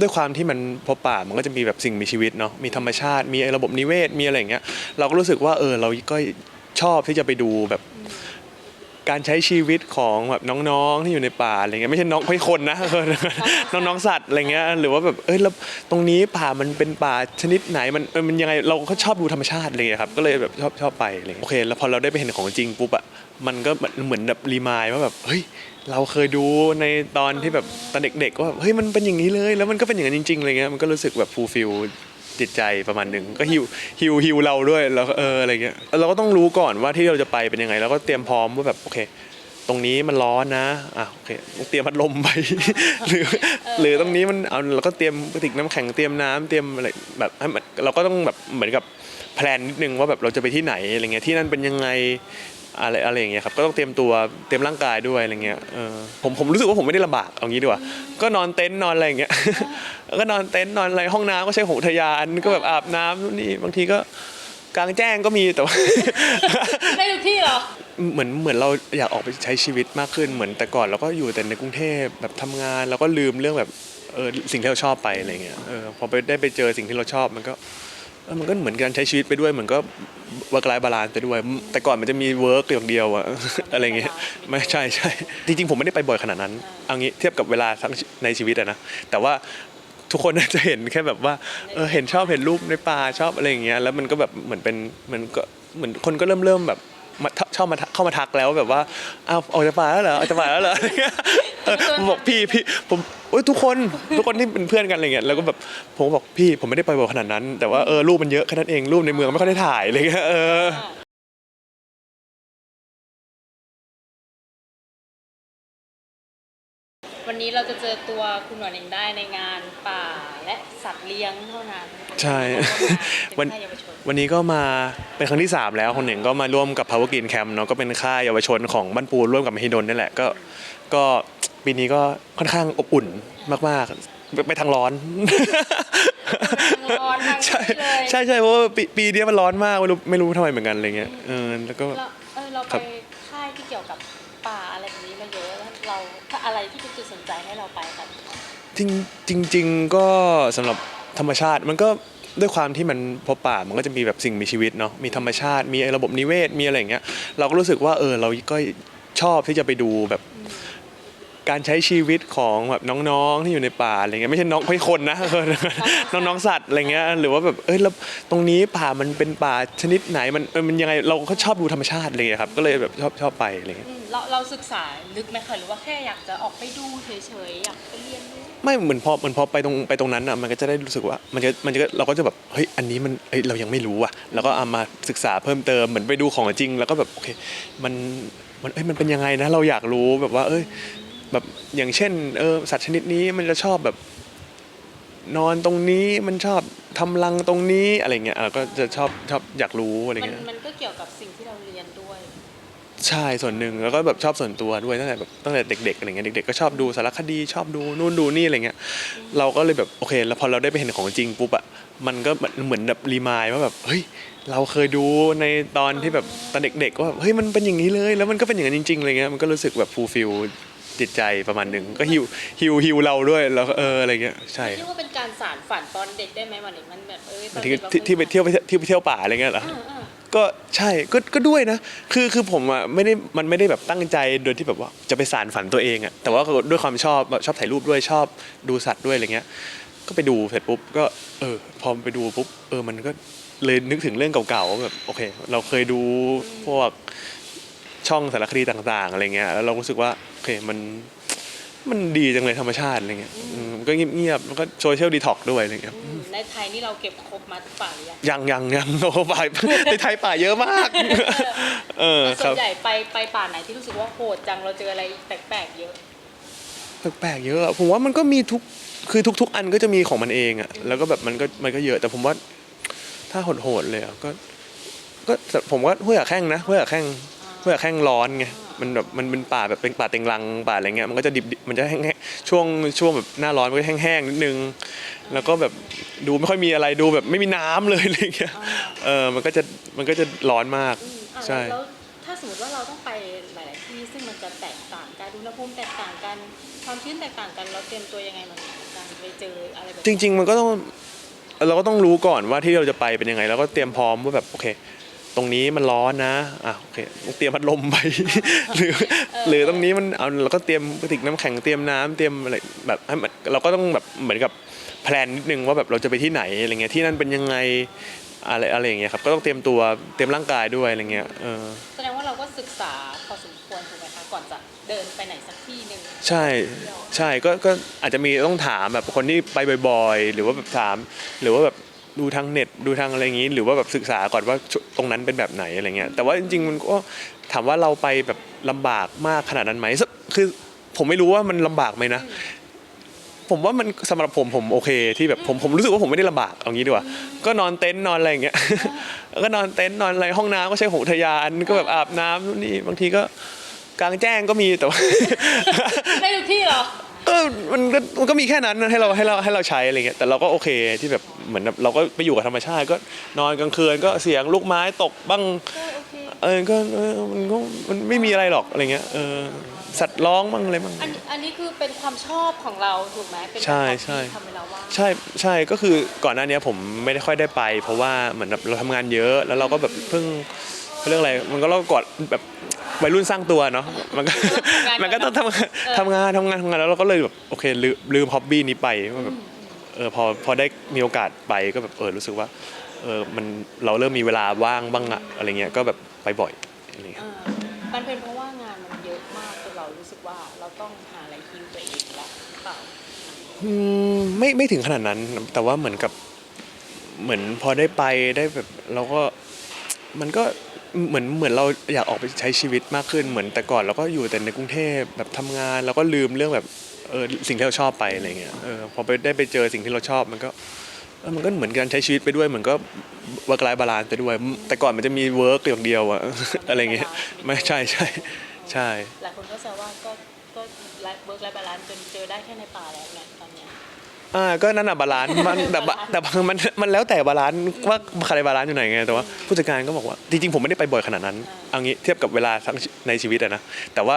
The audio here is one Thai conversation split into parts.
ด้วยความที่มันพบป่ามันก็จะมีแบบสิ่งมีชีวิตเนาะมีธรรมชาติ มีระบบนิเวศมีอะไรอย่างเงี้ยเราก็รู้สึกว่าเออเราก็ชอบที่จะไปดูแบบการใช้ชีวิตของแบบน้องๆที่อยู่ในป่าอะไรเงี้ยไม่ใช่น้องไม่คนนะ น้องๆสัตว์อะไรเงี้ยหรือว่าแบบเอ้ยแล้วตรงนี้ป่ามันเป็นป่าชนิดไหนมันมันยังไงเราก็ชอบดูธรรมชาติอะไรเงี้ยครับก็เลยแบบชอบชอบไปอะไรเงี้ยโอเค แล้วพอเราได้ไปเห็นของจริงปุ๊บอะมันก็เหมือนแบบรีมายว่าแบบเฮ้ย เราเคยดูในตอนที่แบบตอนเด็กๆว่าแบบเฮ้ยมันเป็นอย่างนี้เลย แล้วมันก็เป็นอย่างนั้นจริงๆอะไรเงี้ยมันก็รู้สึกแบบฟูลฟิลจิตใจประมาณหนึ่งก็ฮิวฮิวฮิวเราด้วยแล้วก็เอออะไรเงี้ยเราก็ต้องรู้ก่อนว่าที่เราจะไปเป็นยังไง แล้วก็เตรียมพร้อมว่าแบบโอเค ตรงนี้มันร้อนนะอะโอเคต้องเตรียมพัดลมไป หรือ หรือตรงนี้มันเอาเราก็เตรียมกระติกน้ำแข็งเตรียมน้ำเตรียมอะไรแบบให้มันเราก็ต้องแบบเหมือนกับแพลนนิดนึงว่าแบบเราจะไปที่ไหนอะไรเงี้ยที่นั่นเป็นยังไง อะไรอะไรอย่างเงี้ยครับก็ต้องเตรียมตัวเตรียมร่างกายด้วยอะไรเงี้ยเออผมผมรู้สึกว่าผมไม่ได้ลำบากเอางี้ดีกว่าก็นอนเต็นท์นอนอะไรอย่างเงี้ย ก็นอนเต็นท์นอนอะไรห้องน้ำก็ใช้ของอุทยานก็แบบอาบน้ำนู่นนี่บางทีก็กลางแจ้งก็มีแต่ว่า ได้ทุกที่เหรอ เหมือนเหมือนเราอยากออกไปใช้ชีวิตมากขึ้นเหมือนแต่ก่อนเราก็อยู่แต่ในกรุงเทพแบบทำงานเราก็ลืมเรื่องแบบเออสิ่งที่เราชอบไปอะไรเงี้ยเออพอไปได้ไปเจอสิ่งที่เราชอบมันก็เออ มันก็เหมือนการใช้ชีวิตไปด้วยเหมือนก็เวิร์กไลฟ์บาลานซ์ไปด้วย แต่ก่อนมันจะมีเวิร์กอย่างเดียวอะอะไรเงี้ยไม่ใช่ใช่จริงๆ ผมไม่ได้ไปบ่อยขนาดนั้นเอางี้เทียบกับเวลาทั้งในชีวิตอะนะแต่ว่าทุกคนน่าจะเห็นแค่แบบว่าเออเห็นชอบเห็นรูปในป่าชอบอะไรอย่างเงี้ยแล้วมันก็แบบเหมือนเป็นเหมือนก็เหมือนคนก็เริ่มเริ่มแบบ มาทักชอบมาทักเข้ามาทักแล้วแบบว่าอ้าวออกจากป่าแล้วเหรอออกจากป่าแล้วเหรออะไรเงี้ยเออผมบอกพี่พี่ผมโอ้ยทุกคนทุกคนที่เป็นเพื่อนกันอะไรเงี้ยแล้วก็แบบผมก็บอกพี่ผมไม่ได้ไปบ่อยขนาดนั้น แต่ว่าเออรูปมันเยอะแค่นั้นเองรูปในเมืองไม่ค่อยได้ถ่ายอะไรเงี้ยเออ วันนี้เราจะเจอตัวคุณหนอนเองได้ในงานป่าและสัตว์เลี้ยงเท่านั้นใช่วัวันนค่ายเยาวชนวันนี้ก็มาเป็นครั้งที่ 3 แล้วคนหนึ่งก็มาร่วมกับ Power Green Camp เนาะก็เป็นค่ายเยาวชนของบ้านปูร่วมกับมหิดลนี่แหละก็ก็ปีนี้ก็ค่อนข้างอบอุ่นมากๆไปไปทางร้อน ร้อนทางใช่นี้เลยใช่ใช่เพราะว่าปีปีนี้มันร้อนมากไม่รู้ไม่รู้ทำไมเหมือนกันอะไรเงี้ยเออแล้วก็ เราเออเราคไปรับ ค่ายที่เกี่ยวกับป่าอะไรแบบนี้มาเยอะแล้วเราถ้าอะไรที่ จริงจริงก็สำหรับธรรมชาติมันก็ด้วยความที่มันพบป่ามันก็จะมีแบบสิ่งมีชีวิตเนาะมีธรรมชาติ มีระบบนิเวศมีอะไรอย่างเงี้ยเราก็รู้สึกว่าเออเราก็ชอบที่จะไปดูแบบการใช้ชีวิตของแบบน้องๆที่อยู่ในป่าอะไรเงี้ยไม่ใช่น้องไม่คนนะน้องๆสัตว์อะไรเงี้ยหรือว่าแบบเอ้ยแล้วตรงนี้ป่ามันเป็นป่าชนิดไหนมันมันยังไงเราก็ชอบดูธรรมชาติอะไรเลยครับก็เลยแบบชอบชอบไปอะไรเงี้ยเราเราศึกษาลึกไหมคะหรือว่าแค่อยากจะออกไปดูเฉยๆอยากไปเรียนรู้ ไม่เหมือนพอเหมือนพอไปตรงไปตรงนั้นอะมันก็จะได้รู้สึกว่ามันจะมันจะเราก็จะแบบเฮ้ยอันนี้มันเฮ้ยเรายังไม่รู้อะแล้วก็เอามาศึกษาเพิ่มเติมเหมือนไปดูของจริง แล้วก็แบบโอเคมันมันเอ้ยมันเป็นยังไงนะเราอยากรู้แบบว่า เอ้ยแบบอย่างเช่นเออสัตว์ชนิดนี้มันจะชอบแบบ นอนตรงนี้มันชอบทำรังตรงนี้อะไรเงี้ยเออก็จะชอบชอบอยากรู้อะไรมันเงี้ยมันก็เกี่ยวกับสิ่งที่เราเรียนด้วย ใช่ส่วนหนึ่งแล้วก็แบบชอบส่วนตัวด้วยตั้งแต่แบบตั้งแต่เด็กๆอะไรเงี้ยเด็กๆก็ชอบดูสารคดีชอบดูนู่นดูนี่อะไรเงี้ยเราก็เลยแบบโอเค แล้วพอเราได้ไปเห็นของจริงปุ๊บอะมันก็เหมือนแบบรีมายว่าแบบเฮ้ยเราเคยดูในตอนที่แบบตอนเด็กๆว่าแบบเฮ้ยมันเป็นอย่างนี้เลย แล้วมันก็เป็นอย่างนั้นจริงๆอะไรเงี้ยมันก็รู้สึกแบบฟูลฟิลจิตใจประมาณหนึ่งก็ฮิวฮิวฮิวเราด้วยแล้วก็เอออะไรเงี้ยใช่เรียกว่าเป็นการสารฝันตอนเด็กได้ไหมวันนี้มันแบบเอ้ยตอนที่เด็กเราที่ที่ไปเที่ยวไปที่ไปเที่ยวป่าอะไรเงี้ยเหรออ่าอ่า ก็ใช่ก็ก็ด้วยนะ คือคือผมอะไม่ได้มันไม่ได้แบบตั้งใจโดยที่แบบว่าจะไปสารฝันตัวเองอะแต่ว่าด้วยความชอบแบบชอบถ่ายรูปด้วยชอบดูสัตว์ด้วยอะไรเงี้ย ก็ไปดูเสร็จปุ๊บก็เออพอไปดูปุ๊บเออมันก็เลยนึกถึงเรื่องเก่าๆแบบโอเค เราเคยดูพวกช่องสารคดีต่างๆอะไรเงี้ยแล้วเรารู้สึกว่าโอเคมัน มันดีจังเลยธรรมชาติอะไรเงี้ยอืมมันก็เงียบๆแล้วก็โซเชียลดีท็อกด้วยอะไรเงี้ย อืมในไทยนี่เราเก็บครบมาทุกป่าหรือยังยังยังยังโอ้ป่า ในไทยป่าเยอะมาก เออคส่รัวบนใหญ่ไปไปป่าไหนที่รู้สึกว่าโหดจังเราเจออะไรแปลกๆเยอะ แปลกๆเยอะอะผมว่ามันก็มีทุกคือทุก ๆ อันก็จะมีของมันเองอะแล้วก็แบบมันก็มันก็เยอะแต่ผมว่า ถ้าโหดๆเลยอะก็ ก็ผมว่าห้วยขาแข้งนะห้วยขาแข้งห้วยขาแข้งร้อนไง มันแบบมันเป็นป่าแบบเป็นป่าเต็งรังป่าอะไรเงี้ยมันก็จะดิบๆมันจะแห้งๆช่วงช่วงแบบหน้าร้อนมันก็แห้งๆนิดนึง แล้วก็แบบดูไม่ค่อยมีอะไรดูแบบไม่มีน้ำเลยอะไรเงี้ยเออมันก็จะมันก็จะร้อนมากอืมอะใช่แล้วถ้าสมมติว่าเราต้องไปหลายๆที่ซึ่งมันจะแตกต่างกันอุณหภูมิแตกต่างกันความชื้นแตกต่างกันเราเตรียมตัวยังไงมันกันไปเจออะไรแบบจริง ๆ มันก็ต้องเราก็ต้องรู้ก่อนว่าที่เราจะไปเป็นยังไง แล้วก็เตรียมพร้อมว่าแบบโอเค ตรงนี้มันร้อนนะอะโอเคต้องเตรียมพัดลมไป หรือ หรือตรงนี้มันเอาเราก็เตรียมกระติกน้ำแข็งเตรียมน้ำเตรียมอะไรแบบให้มันเราก็ต้องแบบเหมือนกับแพลนนิดนึงว่าแบบเราจะไปที่ไหนอะไรเงี้ยที่นั่นเป็นยังไงอะไรอะไรอย่างเงี้ยครับก็ต้องเตรียมตัวเตรียมร่างกายด้วยอะไรเงี้ยเออ แสดงว่าเราก็ศึกษาพอสมควรถูกไหมคะก่อนจะเดินไปไหนสักที่หนึ่งใช่ใช่ก็ก็อาจจะมีต้องถามแบบคนที่ไปบ่อยๆ หรือว่าแบบถาม หรือว่าแบบ ดูทางเน็ตดูทางอะไรอย่างนี้ หรือว่าแบบศึกษาก่อนว่าตรงนั้นเป็นแบบไหนอะไรเงี้ยแต่ว่าจริงๆมันก็ถามว่าเราไปแบบลำบากมากขนาดนั้นไหมสคือผมไม่รู้ว่ามันลำบากไหมนะ ผมว่ามันสำหรับผมผมโอเคที่แบบผมผมรู้สึกว่าผมไม่ได้ลำบากเอางี้ดีกว่า ก็นอนเต็นท์นอนอะไรอย่างเงี้ยแล้วก็นอนเต็นท์นอนอะไรห้องน้ำก็ใช้หงทยานก็แบบอาบน้ำนี่บางทีก็กลางแจ้งก็มีแต่ว่าได้ทุกที่เหรอ เออมันก็มันก็มีแค่นั้นนะให้เราให้เราให้เราใช้อะไรเงี้ยแต่เราก็โอเคที่แบบเหมือนแบบเราก็ไปอยู่กับธรรมชาติ ก็นอนกลางคืนก็เสียงลูกไม้ตกบ้างก็โอเคเออก็เออมันก็มันไม่มีอะไรหรอกอะไรเงี้ยเออสัตว์ร้องบ้างอะไรบ้าง อันอันนี้คือเป็นความชอบของเราถูกไหมเป็นใช่ความใช่ที่ทำให้เราว่างใช่ใช่ก็คือก่อนหน้านี้ผมไม่ได้ค่อยได้ไป เพราะว่าเหมือนแบบเราทำงานเยอะแล้วเราก็แบบเพิ่ง เขาเรื่องอะไรมันก็เรากอดแบบวัยรุ่นสร้างตัวเนาะมันก็มันก็ต้องทำงานทำงานทำงานทำงานแล้วเราก็เลยแบบโอเคลืมลืมฮ็อบบี้นี้ไปว่าแบบเออพอพอได้มีโอกาสไปก็แบบเออรู้สึกว่าเออมันเราเริ่มมีเวลาว่างบ้างอะอะไรเงี้ยก็แบบไปบ่อยอะไรเงี้ยอ่ามันเป็นเพราะว่างานมันเยอะมากจนเรารู้สึกว่าเราต้องหาอะไรคิวตัวเองแล้วหรือเปล่าอืมไม่ไม่ถึงขนาดนั้นแต่ว่าเหมือนกับเหมือนพอได้ไปได้แบบเราก็มันก็ เหมือนเหมือนเราอยากออกไปใช้ชีวิตมากขึ้นเหมือนแต่ก่อนเราก็อยู่แต่ในกรุงเทพแบบทำงานเราก็ลืมเรื่องแบบเออสิ่งที่เราชอบไปอะไรเงี้ยเออพอไปได้ไปเจอสิ่งที่เราชอบมันก็เออมันก็เหมือนการใช้ชีวิตไปด้วยเหมือนก็วิร์กลฟ์บาลานซ์ไปด้วย แต่ก่อนมันจะมีเวิร์กอย่างเดียวอะอะไรเงี้ยไม่ใช่ใช่ใช่หลายคนก็แซวว่าก็ก็ไลฟ์เวิร์กไลฟ์บาลานซ์จนเจอได้แค่ในป่าแล้ว อ่าก็นั่นอะบาลานซ์มันแต่บะแต่บางมันมันแล้วแต่บาลานซ์ว่าใครบาลานซ์อยู่ไหนไงแต่ว่าผู้จัดการก็บอกว่าจริงๆผมไม่ได้ไปบ่อยขนาดนั้นเอางี้เทียบกับเวลาทั้งในชีวิตอะนะแต่ว่า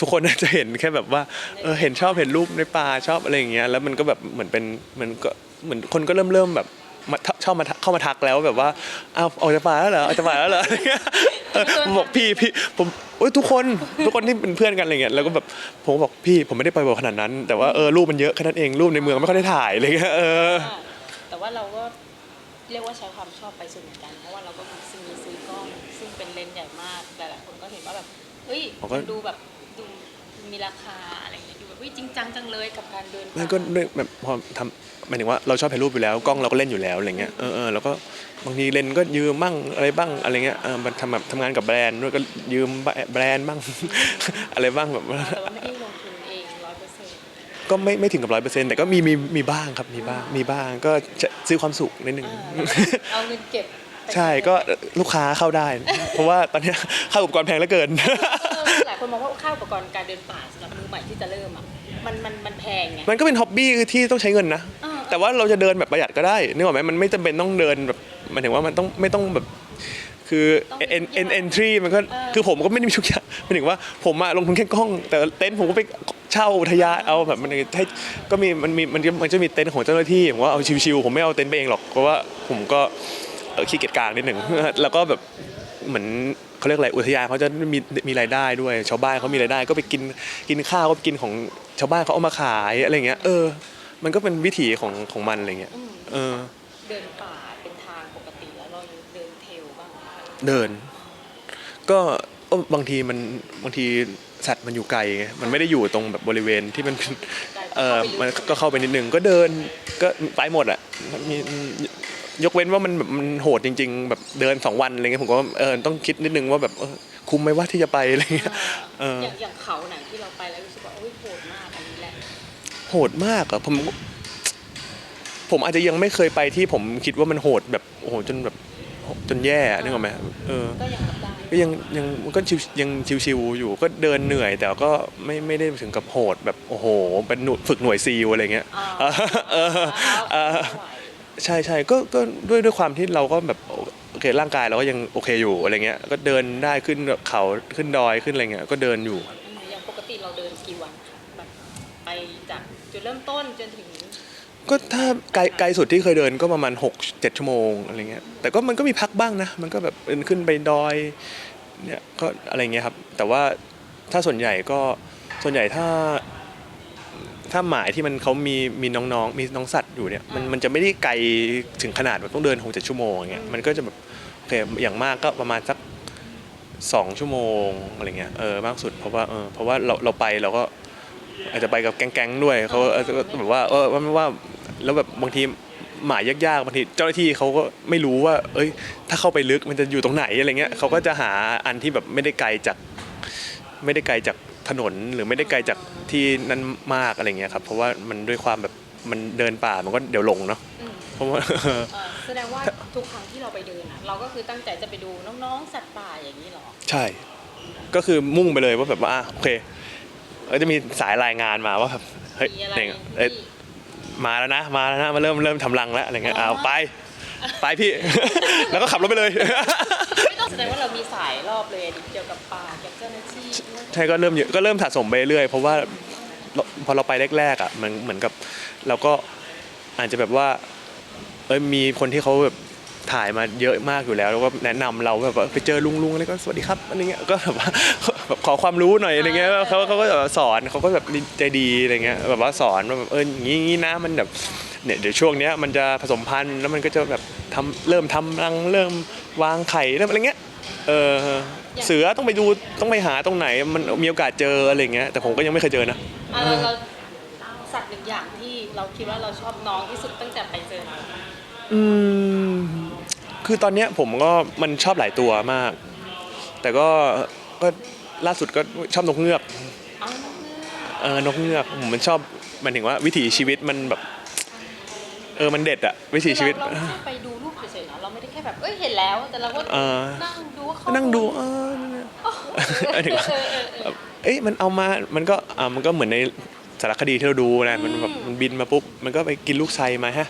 ทุกคนน่าจะเห็นแค่แบบว่าเออเห็นชอบเห็นรูปในป่าชอบอะไรอย่างเงี้ยแล้วมันก็แบบเหมือนเป็นเหมือนก็เหมือนคนก็เริ่มเริ่มแบบ มาชอบมาทักเข้ามาทักแล้วแบบว่าอ้าวออกจากป่าแล้วเหรอออกจากป่าแล้วเหรออะไรเงี้ยเออผมบอกพี่พี่ผมโอ้ยทุกคนทุกคนที่เป็นเพื่อนกันอะไรเงี้ยแล้วก็แบบผมก็บอกพี่ผมไม่ได้ไปบ่อยขนาดนั้น แต่ว่าเออรูปมันเยอะแค่นั้นเองรูปในเมืองไม่ค่อยได้ถ่ายอะไรเงี้ยเอออ่าแต่ว่าเราก็เรียกว่าใช้ความชอบไปส่วนเหมือนกันเพราะว่าเราก็มีซื้อซื้อกล้องซึ่งเป็นเลนส์ใหญ่มากหลายๆคนก็เห็นว่าแบบเฮ้ยผมก็ มันดูแบบดูมีราคา อะไรอย่างเงี้ยดูแบบเฮ้ยจริงจังจังเลยกับการเดินมันก็ด้วยแบบพอทำหมายถึงว่าเราชอบถ่ายรูปอยู่แล้วกล้องเราก็เล่นอยู่แล้วอะไรเงี้ยเออเออแล้วก็บางทีเลนส์ก็ยืมบ้างอะไรบ้างอะไรเงี้ยเออมันทำแบบทำงานกับแบรนด์ด้วยก็ยืมแบรนด์บ้าง อะไรบ้างแบบว่าแต่ว่าไม่ได้ลงทุนเองร้อยเปอร์เซ็นต์ก็ไม่ไม่ถึงกับร้อยเปอร์เซ็นต์แต่ก็มีมีมีบ้างครับมีบ้างมีบ้างก็จะซื้อความสุขนิดนึง เอาเงินเก็บไป ใช่ก็ลูกค้าเข้าได้ เพราะว่าตอนเนี้ยค่าอุปกรณ์แพงเหลือเกินเออหลายคนมองว่าค่าอุปกรณ์การเดินป่าสำหรับมือใหม่ที่จะเริ่มอะมันมันมันแพงไง มันก็เป็นฮ็อบบี้ที่ต้องใช้เงินนะอ่าแต่ว่าเราจะเดินแบบประหยัดก็ได้นึกออกไหมมันไม่จำเป็นต้องเดินแบบหมายถึงว่ามันต้องไม่ต้องแบบคือเอ็นเอ็นเอ็นทรีมันก็คือผมก็ไม่ได้มีทุกอย่างหมายถึงว่าผมอะลงทุนแค่กล้อง แต่เต็นท์ผมก็ไปเช่าอุทยานเอาแบบมันให้ก็มีมันมีมันมันจะมีเต็นท์ของเจ้าหน้าที่ผมว่าเอาชิวๆผมไม่เอาเต็นท์ไปเองหรอกเพราะว่าผมก็ เอ่อขี้เกียจกลางนิดหนึ่ง แล้วก็แบบเหมือนเขาเรียกอะไรอุทยานเขาจะมีมีรายได้ด้วย ชาวบ้านเขามีรายได้ก็ไปกินกินข้าวก็ไปกินของชาวบ้านเขาเอามาขายอะไรเงี้ยเออ มันก็เป็นวิถีของของมันอะไรเงี้ยอืมเออ เดินป่าเป็นทางปกติแล้วเราเดินเทรลบ้างไหมคะเดิน ก็เอ้อบางทีมันบางทีสัตว์มันอยู่ไกลไงมันไม่ได้อยู่ตรงแบบบริเวณที่มันเป็นเออมันก็เข้าไปนิดนึงก็เดินก็ไปหมดอะมี ยกเว้นว่ามันแบบมันโหดจริง ๆ แบบเดินสองวันอะไรเงี้ยผมก็เออต้องคิดนิดนึงว่าแบบเออคุ้มไหมว่าที่จะไปอะไรเงี้ยเอออย่างอย่างเขาไหนที่เราไปแล้วรู้สึกว่าโอ้ยโหดมากอันนี้แหละโหดมากอะผม ผมอาจจะยังไม่เคยไปที่ผมคิดว่ามันโหดแบบโอ้โหจนแบบจนแย่อะนึกออกไหมเออ ก็ยังรับได้ก็ยังยังมันก็ชิวยังชิวๆอยู่ก็เดินเหนื่อย แต่ก็ไม่ไม่ได้ถึงกับโหดแบบโอ้โหเป็นหน่วยฝึกหน่วยซีลอะไรเงี้ยอ่าเออเออ ไม่ไหว ใช่ใช่ก็ก็ด้วยด้วยความที่เราก็แบบโอเคร่างกายเราก็ยังโอเคอยู่อะไรเงี้ย ก็เดินได้ขึ้นเขาขึ้นดอยขึ้นอะไรเงี้ยก็เดินอยู่ อย่างปกติเราเดินกี่วันคะแบบไปจากจุดเริ่มต้นจนถึงก็ถ้าไกลไกลสุดที่เคยเดินก็ประมาณ6 7ชั่วโมงอะไรเงี้ยแต่ก็มันก็มีพักบ้างนะ มันก็แบบเดินขึ้นไปดอยเนี่ยก็อะไรเงี้ยครับ แต่ว่าถ้าส่วนใหญ่ก็ส่วนใหญ่ถ้า ถ้าหมายที่มันเขามีมีน้องๆ มีน้องสัตว์อยู่เนี่ยมันมันจะไม่ได้ไกลถึงขนาดแบบต้องเดินหกเจ็ดชั่วโมงอย่างเงี้ยมันก็จะแบบโอเคอย่างมากก็ประมาณสักสองชั่วโมงอะไรเงี้ยเออมากสุดเพราะว่าเออเพราะว่าเราเราไปเราก็อาจจะไปกับแก๊งๆด้วยเขาเออแบบว่าเออว่าว่าแล้วแบบบางทีหมายยากๆบางทีเจ้าหน้าที่เขาก็ไม่รู้ว่า เอ้ย ถ้าเข้าไปลึกมันจะอยู่ตรงไหนอะไรเงี้ยเขาก็จะหาอันที่แบบไม่ได้ไกลจากไม่ได้ไกลจาก ถนนหรือไม่ได้ไกลจากที่นั่นมากอะไรเงี้ยครับเพราะว่ามันด้วยความแบบมันเดินป่ามันก็เดี๋ยวหลงเนาะอืมเพราะว่า เอ่อแสดงว่าทุกครั้งที่เราไปเดินอะเราก็คือตั้งใจจะไปดูน้องๆ สัตว์ป่าอย่างนี้เหรอ ใช่ ก็คือมุ่งไปเลยว่าแบบว่าอะโอเคก็จะมีสายรายงานมาว่าแบบเฮ้ยมีอะไรเน่งเอ้ยที่ มาแล้วนะมาแล้วนะมาเริ่มเริ่มทำรังแล้วอะไรเงี้ยอ๋อ เอาไป ไปพี่ แล้วก็ขับรถไปเลยไม่ต้อง แสดงว่าเรามีสายรอบเลยเกี่ยวกับป่าเกี่ยวกับเจ้าหน้าที่ใช่ก็เริ่มเยอะก็เริ่มสะสมไปเรื่อยเพราะว่าเราพอเราไปแรกๆอะมันเหมือนกับเราก็อาจจะแบบว่าเอ้ยมีคนที่เขาแบบถ่ายมาเยอะมากอยู่แล้ว แล้วก็แนะนำเราแบบว่าไปเจอลุงลุงอะไรก็สวัสดีครับอะไรเงี้ยก็แบบว่า แบบขอความรู้หน่อยอะไรเงี้ยเขาเขาก็แบบสอนเขาก็แบบใจดีอะไรเงี้ยแบบว่าสอนว่าแบบเอออย่างงี้อย่างงี้นะมันแบบ เนี่ยเดี๋ยวช่วงเนี้ยมันจะผสมพันธุ์แล้วมันก็จะแบบทำเริ่มทำรังเริ่มวางไข่เริ่มอะไรเงี้ยเออเสือต้องไปดูต้องไปหาตรงไหนมันมีโอกาสเจออะไรอย่างเงี้ยแต่ผมก็ยังไม่เคยเจอนะอะเราเราสัตว์หนึ่งอย่างที่เราคิดว่าเราชอบน้องที่สุดตั้งแต่ไปเจอมาอืมคือตอนเนี้ยผมก็มันชอบหลายตัวมาก แต่ก็ก็ล่าสุดก็ชอบนกเงือก เอาเออนกเงือกผมมันชอบหมันถึงว่าวิถีชีวิตมันแบบเออมันเด็ดอะวิถีชีวิต เราเราแค่ไปดูรูปเฉยๆนะเราไม่ได้แค่แบบเอ้ยเห็นแล้ว แต่เราก็เออ นั่งดูว่าเขานั่งดูเออนั่นน่ะเออถึงว่าเออเออเออเอ้ยมันเอามา มันก็อ่ามันก็เหมือนในสารคดีที่เราดูนะมันแบบอืมมันบินมาปุ๊บมันก็ไปกินลูกไซมาฮะ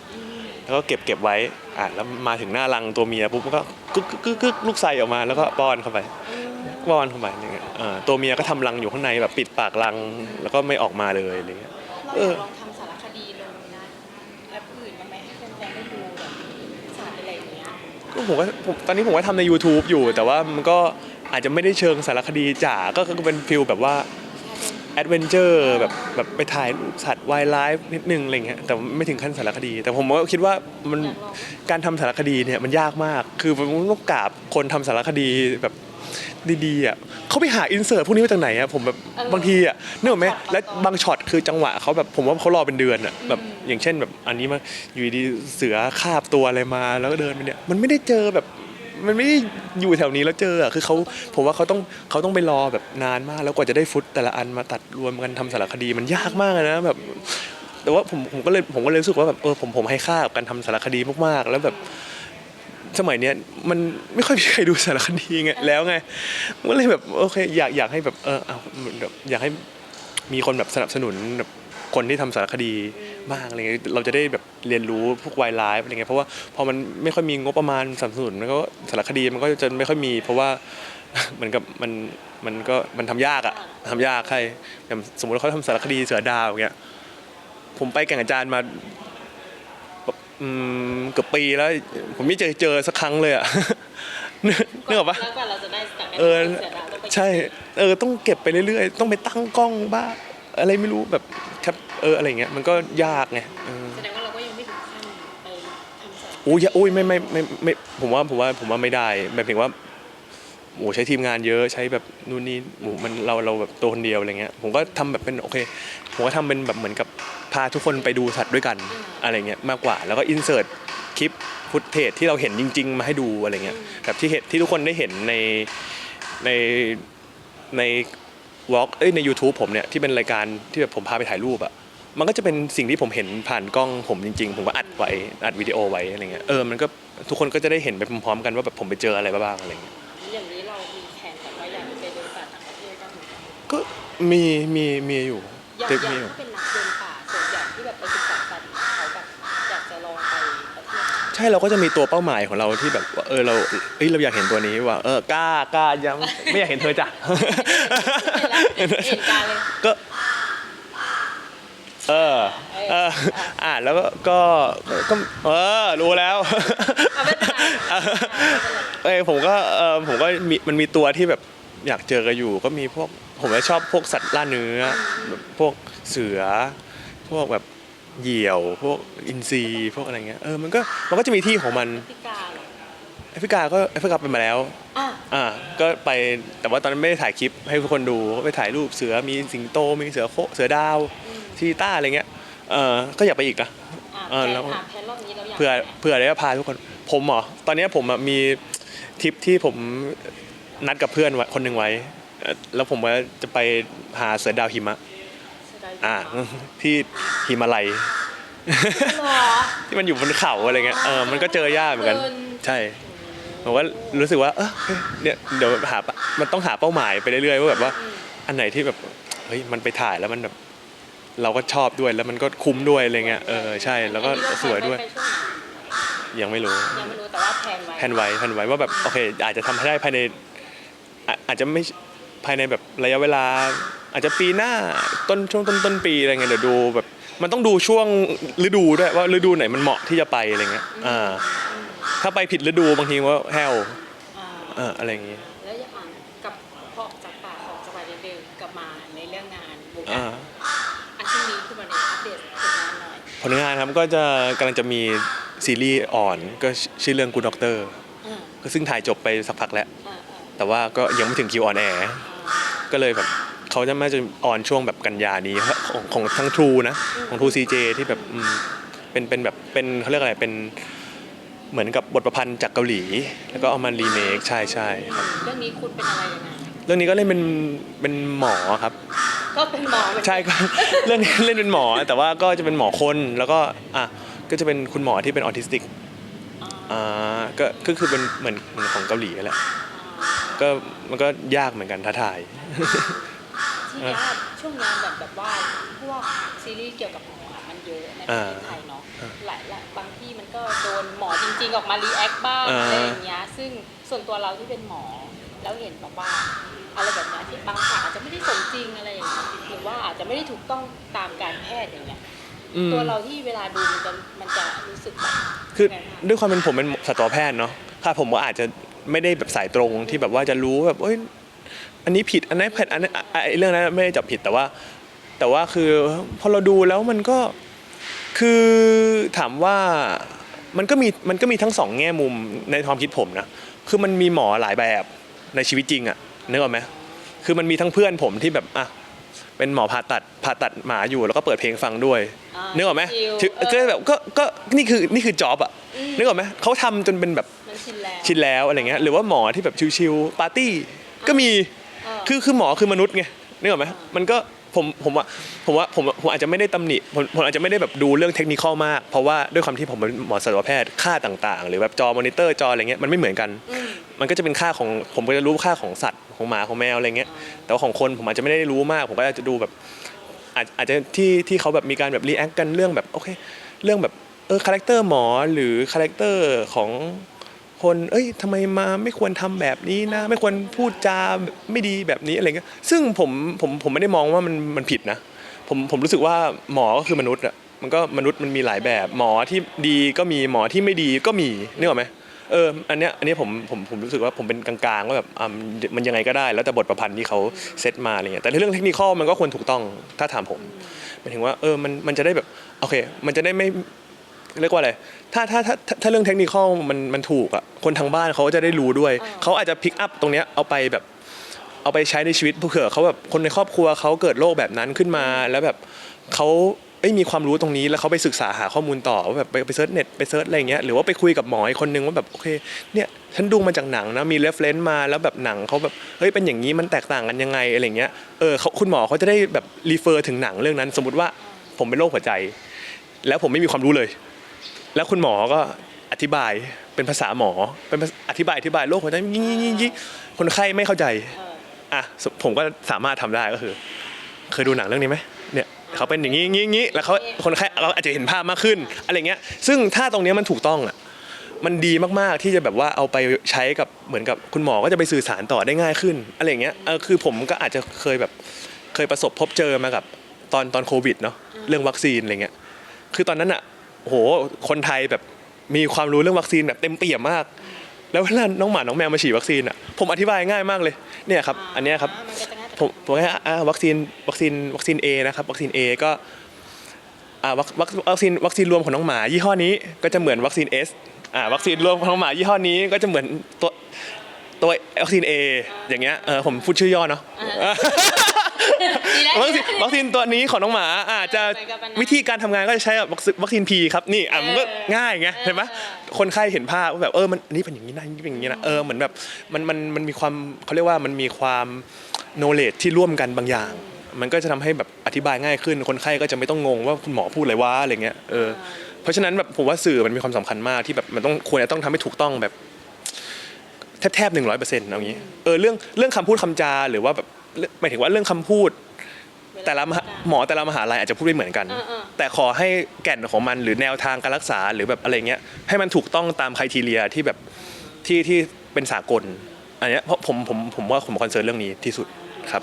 แล้วก็เก็บเก็บไว้อะแล้วมาถึงหน้ารังตัวเมียปุ๊บมันก็กึกกึกกึกกึกลูกไซออกมาแล้วก็ป้อนเข้าไปป้อนเข้าไปอย่างเงี้ยอ่าตัวเมียก็ทำรังอยู่ข้างในแบบปิดปากรังแล้วก็ไม่ออกมาเลยอะไรเงี้ยเราเออยาอกลองท ก็ผมก็ผมตอนนี้ผมก็ทำใน YouTube อยู่ แต่ว่ามันก็อาจจะไม่ได้เชิงสารคดีจ๋าก็ก็เป็นฟิลแบบว่าแอดเวนเจอร์แบบแบบไปถ่ายสัตว์ไวไลฟ์นิดนึงอะไรเงี้ยแต่ไม่ถึงขั้นสารคดี แต่ผมก็คิดว่ามันกลองการทำสารคดีเนี่ยมันยากมาก คือผมต้องกราบคนทำสารคดีแบบ ดีๆอะเขาไปหาอินเสิร์ตพวกนี้มาจากไหนอะผมแบบเออบางทีอะนึกออกไหมช็อตและบางช็อตคือจังหวะเขาแบบผมว่าเขารอเป็นเดือนอะแบบอืมอย่างเช่นแบบอันนี้มาอยู่ดีๆเสือคาบตัวอะไรมาแล้วก็เดินไปเนี่ยมันไม่ได้เจอแบบมันไม่ได้อยู่แถวนี้แล้วเจออะคือเขาผมว่าเขาต้องเขาต้องไปรอแบบนานมาก แล้วกว่าจะได้ฟุตแต่ละอันมาตัดรวมกันทำสารคดีมันยากมากเลยนะแบบ แต่ว่าผมผมก็เลยผมก็เลยรู้สึกว่าแบบเออผมผมให้ค่ากับการทำสารคดีมากๆ แล้วแบบ สมัยเนี้ยมันไม่ค่อยมีใครดูสารคดีไงแล้วไงผมก็เลยแบบโอเคอยากอยากให้แบบเออเอาแบบอยากให้มีคนแบบสนับสนุนแบบคนที่ทำสารคดีบ้างอะไรเงี้ยเราจะได้แบบเรียนรู้พวกไวไลฟ์อะไรเงี้ยเพราะว่าพอมันไม่ค่อยมีงบประมาณสนับสนุนมันก็สารคดีมันก็จะไม่ค่อยมี เพราะว่าเหมือนกับมันมันก็มันทำยากอะทำยากใครอย่างสมมติเขาทำสารคดีเสือดาวอย่างเงี้ยผมไปแก่งอาจารย์มาแบบ อืมเกือบปีแล้ว ผมไม่เจอเจอสักครั้งเลยอะนึกนึกออกปะ แล้วกว่าเราจะได้จากเออ เสือดาวต้องไปใช่เออต้องเก็บไปเรื่อยๆ ต้องไปตั้งกล้องบ้าอะไรไม่รู้แบบแคปเอออะไรเงี้ยมันก็ยากไงเออแสดงว่าเราก็ยังไม่ถึงขั้นไปทำสารอุ้ยอุ้ยไม่ไม่ไม่ไม่ผมว่าผมว่าผมว่าไม่ได้แบบถึงว่า โอ้ใช้ทีมงานเยอะใช้แบบนู่นนี่โอ้มันเราเราแบบตัวคนเดียวอะไรเงี้ยผมก็ทำแบบเป็นโอเคผมก็ทำเป็นแบบเหมือนกับพาทุกคนไปดูสัตว์ด้วยกันอะไรเงี้ยมากกว่าแล้วก็อินเสิร์ตคลิปฟุตเทจที่เราเห็นจริง ๆ มาให้ดูอะไรเงี้ยแบบที่เห็นที่ทุกคนได้เห็นในในในวอล์กเอ้ยใน YouTube ผมเนี่ยที่เป็นรายการที่แบบผมพาไปถ่ายรูปอะมันก็จะเป็นสิ่งที่ผมเห็นผ่านกล้องผมจริง ๆ ผมก็อัดไว้อัดวิดีโอไว้อะไรเงี้ยเออมันก็ทุกคนก็จะได้เห็นไปพร้อมๆกันว่าแบบผมไปเจออะไรบ้างอะไรเงี้ย ก็มีมีมีอยู่อย่างแต่อย่างมีอยู่ที่เป็นนักเดินป่าส่วนใหญ่ที่แบบไปศึกษาสัตว์เขาแบบอยากจะลองไปประเทศใช่เราก็จะมีตัวเป้าหมายของเราที่แบบว่าเออเราเอ้ยเราอยากเห็นตัวนี้ว่าเออกล้ากล้ายังไม่อยากเห็นเธอจ้ะ เห็นการเลย ก็เออเออเอออ่านแล้วก็ก็ก็เออรู้แล้วเอาไม่เป็นไร เอาไม่เป็นไรเอ้ยผมก็เออผมก็มีมันมีตัวที่แบบ อยากเจอกันอยู่ก็มีพวกผมก็ชอบพวกสัตว์ล่าเนื้อแบบพวกเสือ พวกแบบเหยี่ยว พวกอินทรีพวกอะไรเงี้ยเออมันก็มันก็จะมีที่ของมันพิการเหรอแอฟริกาก็แอฟริกาไปมาแล้วอะอ่าก็ไปแต่ว่าตอนนั้นไม่ได้ถ่ายคลิปให้ทุกคนดูก็ไปถ่ายรูปเสือมีสิงโตมีเสือโคเสือดาวชีต้าอะไรเงี้ยเออก็อยากไปอีกนะอะเออแพแล้นวอะแพนรอบนี้เราอยากเผื่อไปไหนเผื่อได้พาทุกคนผมเหรอตอนเนี้ยผมอะมีทริปที่ผม นัดกับเพื่อนไว้คนหนึ่งไว้เอ่อแล้วผมว่าจะไปหาเสือดาวหิมะเสียดายอ่าจังที่หิมาลัยเหรอ ที่มันอยู่บนเขาอะไรเงี้ย เออ มันก็เจอยากเหมือนกันเดิน ใช่ ผมก็รู้สึกว่า เออเฮ้ยเนี่ย เดี๋ยวหามันต้องหาเป้าหมายไปเรื่อยๆว่าแบบว่าอืมอันไหนที่แบบ เฮ้ย มันไปถ่ายแล้วมันแบบ เราก็ชอบด้วย แล้วมันก็คุ้มด้วยอะไรเงี้ย เออ ใช่ แล้วก็อันนี้เราสวยด้วยแพลนไไปช่งไหนยังไม่รู้ ยังไม่รู้แต่ว่าแพลนไว้แผนไว้แผนไว้ว่าแบบ โอเค อาจจะทำให้ได้ภายใน อะอาจจะไม่ภายในแบบระยะเวลา อาจจะปีหน้าต้นช่วงต้นต้นปีอะไรเงี้ยเดี๋ยวดูแบบมันต้องดูช่วงฤดูด้วยว่าฤดูไหนมันเหมาะที่จะไปอะไรเงี้ยอ่าถ้าไปผิดฤดูบางทีว่าแห้วอ่าเอออะไรอย่างงี้แล้วอย่างอ่านกับพอออกจากป่าออกจากป่าเดิมๆกลับมาในเรื่องงานวงอ่าการอันที่นี้คือมันในอัปเดตผลงานหน่อยผลงานครับก็จะกำลังจะมีซีรีส์อ่อนก็ชื่อเรื่องกูด็อกเตอร์อ่าก็ซึ่งถ่ายจบไปสักพักแล้วอ่าอ่า แต่ว่าก็ยังไม่ถึงคิวออนแอร์ก็เลยแบบเขาจะมาจะออนช่วงแบบกันยานี้ของของทั้งทรูนะของทรูซีเจที่แบบอืมเป็นเป็นแบบเป็นเขาเรียกอะไรเป็นเหมือนกับบทประพันธ์จากเกาหลี แล้วก็เอามารีเมคใช่ใช่ครับเรื่องนี้คุณเป็นอะไรยังไงเรื่องนี้ก็เล่นเป็นเป็นหมอครับ ก็เป็นหมอเหมือนกันใช่ก็เรื่องนี้เล่นเป็นหมอแต่ว่าก็จะเป็นหมอคนแล้วก็อะก็จะเป็นคุณหมอที่เป็นออทิสติกอ่าอ่าก็ก็คือเป็นเหมือนเหมือนของเกาหลีนั่นแหละ ก็มันก็ยากเหมือนกันท้าทาย ที่เนี้ยช่วงนี้แบบแบบว่าพวกซีรีส์เกี่ยวกับหมอมันเยอะในประเทศไทยเนาะหลายหลายบางที่มันก็โดนหมอจริง ๆ ออกมารีแอคบ้างอ่า อะไรอย่างเงี้ยซึ่งส่วนตัวเราที่เป็นหมอ แล้วเห็นแบบว่าอะไรแบบเนี้ยที่บางฉากอาจจะไม่ได้สมจริงอะไรอย่างเงี้ยหรือว่าอาจจะไม่ได้ถูกต้องตามการแพทย์อย่างเงี้ยอืม ตัวเราที่เวลาดูมันจะมันจะรู้สึกแบบคือไงบ้าง ด้วยความเป็นผมเป็นสัตวแพทย์เนาะค่ะผมก็อาจจะ ไม่ได้แบบสายตรงที่แบบว่าจะรู้แบบเอ้ยอันนี้ผิดอันนั้นผิดอันนั้นอะไอ้เรื่องนั้นไม่ได้จับผิดแต่ว่า แต่ว่าคือพอเราดูแล้วมันก็คือถามว่ามันก็มีมันก็มีทั้งสองแง่มุมในความคิดผมนะคือมันมีหมอหลายแบบในชีวิตจริงอะนึกออกไหมคือมันมีทั้งเพื่อนผมที่แบบอะเป็นหมอผ่าตัดผ่าตัดหมาอยู่แล้วก็เปิดเพลงฟังด้วยอ่านึกออกไหมชิลถึงเออก็แบบก็ก็นี่คือนี่คือจ็อบอะอืมนึกออกไหมเขาทำจนเป็นแบบ มันชินแล้วชินแล้วอะไรเงี้ยหรือว่าหมอที่แบบชิวๆปาร์ตี้ก็มีเออคือคือหมอคือมนุษย์ไงนึกออกไหมมันก็ผมผมว่าผมว่าผมผมอาจจะไม่ได้ตำหนิผมผมอาจจะไม่ได้แบบดูเรื่องเทคนิคมาก เพราะว่าด้วยความที่ผมเป็นหมอสัตวแพทย์ค่าต่างๆ หรือแบบจอมอนิเตอร์จออะไรเงี้ยมันไม่เหมือนกันอืมมันก็จะเป็นค่าของผมก็จะรู้ค่าของสัตว์ของหมาของแมวอะไรเงี้ยแต่ว่าของคนผมอาจจะไม่ได้รู้มาก ผมก็อาจจะดูแบบอาจอาจจะที่ที่เขาแบบมีการแบบรีแอคกันเรื่องแบบโอเคเรื่องแบบเออคาแรคเตอร์หมอหรือคาแรคเตอร์ของ คน เอ้ยทำไมมาไม่ควรทำแบบนี้นะ ไม่ควรพูดจาไม่ดีแบบนี้อะไรเงี้ยซึ่งผมผมผมไม่ได้มองว่ามันมันผิดนะ ผมผมรู้สึกว่าหมอก็คือมนุษย์อะมันก็มนุษย์มันมีหลายแบบ หมอที่ดีก็มีหมอที่ไม่ดีก็มีนึกออไหมเอออันเนี้ยอันเนี้ยผมผมผมรู้สึกว่าผมเป็นกลางๆว่าแบบอ่ามันยังไงก็ได้ แล้วแต่บทประพันธ์ที่เขาเซตมาอะไรเงี้ยแต่ในเรื่องเทคนิคมันก็ควรถูกต้องถ้าถามผมหมายถึงว่าเออมันมันจะได้แบบโอเค มันจะได้ไม่เรียกว่าอะไร ถ้าถ้าถ้าถ้าถ้าเรื่องเทคนิคมันมันถูกอะคนทางบ้านเขาก็จะได้รู้ด้วยอ่าเขาอาจจะพิกอัพตรงเนี้ยเอาไปแบบเอาไปใช้ในชีวิตเผื่อเขาแบบคนในครอบครัวเขาเกิดโรคแบบนั้นขึ้นมาแล้วแบบเขาเอ้ยมีความรู้ตรงนี้แล้วเขาไปศึกษาหาข้อมูลต่อว่าแบบไปไปเซิร์ชเน็ตไปเซิร์ชอะไรอย่างเงี้ยหรือว่าไปคุยกับหมออีกคนนึงว่าแบบโอเคเนี่ยฉันดูมาจากหนังนะมีเรฟเลนซ์มาแล้วแบบหนังเขาแบบเฮ้ยเป็นอย่างนี้มันแตกต่างกันยังไงอะไรเงี้ยเออเขาคุณหมอเขาจะได้แบบรีเฟอร์ถึงหนังเรื่องนั้น สมมติว่าผมเป็นโรคหัวใจ แล้วผมไม่มีความรู้เลย แล้วคุณหมอก็อธิบายเป็นภาษาหมอเป็นภาษาอธิบายอธิบายโรคหัวใจยิ่งยิ่งยิ่งยิ่งคนไข้ไม่เข้าใจอะผมก็สามารถทำได้ก็คือ เคยดูหนังเรื่องนี้ไหมเนี่ยเขาเป็นอย่างนี้อย่างนี้อย่างนี้แล้วเขาคนไข้เราอาจจะเห็นภาพมากขึ้นอะไรเงี้ย ซึ่งถ้าตรงเนี้ยมันถูกต้องอะมันดีมากๆที่จะแบบว่าเอาไปใช้กับเหมือนกับคุณหมอก็จะไปสื่อสารต่อได้ง่ายขึ้นอะไรอย่างเงี้ยเออคือผมก็อาจจะเคยแบบเคยประสบพบเจอมากับตอนตอนโควิดเนาะเรื่องวัคซีนอะไรเงี้ยคือตอนนั้นอะ โอ้โหคนไทยแบบมีความรู้เรื่องวัคซีนแบบเต็มเปี่ยมมาก แล้วเวลาน้องหมาน้องแมวมาฉีดวัคซีนอะผมอธิบายง่ายมากเลยเนี่ยครับอันเนี้ยครับมันก็จะง่ายต่อผมผมให้อ่าวัคซีนวัคซีนวัคซีน A นะครับวัคซีน A ก็อ่าวัควัควัคซีนวัคซีนรวมของน้องหมายี่ห้อนี้ก็จะเหมือนวัคซีน S อ่าวัคซีนรวมของน้องหมายี่ห้อนี้ก็จะเหมือนตัวตัววัคซีน A อย่างเงี้ยเออผมพูดชื่อย่อเนาะ ดีแล้ววัคซีนวัคซีนตัวนี้ของน้องหมาอาจจะเหมือนกับอันนั้นวิธีการทำงานก็จะใช้วัคซีนวัคซีน P ครับนี่อะมันก็เออง่ายไงเห็นไหมเออ คนไข้เห็นภาพว่าแบบเออมันอันนี้เป็นอย่างนี้นะอันนี้เป็นอย่างนี้นะเออเหมือนแบบมันมันมันมีความเขาเรียกว่ามันมีความ knowledge ที่ร่วมกันบางอย่าง มันก็จะทำให้แบบอธิบายง่ายขึ้น คนไข้ก็จะไม่ต้องงงว่าคุณหมอพูดอะไรวะอะไรเงี้ยเออเพราะฉะนั้นแบบผมว่าสื่อมันมีความสำคัญมากที่แบบมันต้องควรจะต้องทำให้ถูกต้องแบบ แทบแทบหนึ่งร้อยเปอร์เซ็นต์เอางี้เออเรื่องเรื่องคำพูดคำจาหรือว่าแบบเรื่อง หมายถึงว่าเรื่องคำพูด แต่ละมหาหมอแต่ละมหาลัยอาจจะพูดไม่เหมือนกันเออเออแต่ขอให้แก่นของมันหรือแนวทางการรักษาหรือแบบอะไรเงี้ยให้มันถูกต้องตามคุณทีเรียที่แบบที่ที่เป็นสากลอันเนี้ยเพราะผมผมผมว่าผมคอนเซิร์นเรื่องนี้ที่สุดครับ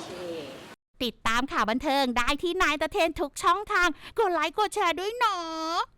ติดตามข่าวบันเทิงได้ที่นายตะเทนทุกช่องทาง กดไลค์กดแชร์ด้วยเนาะ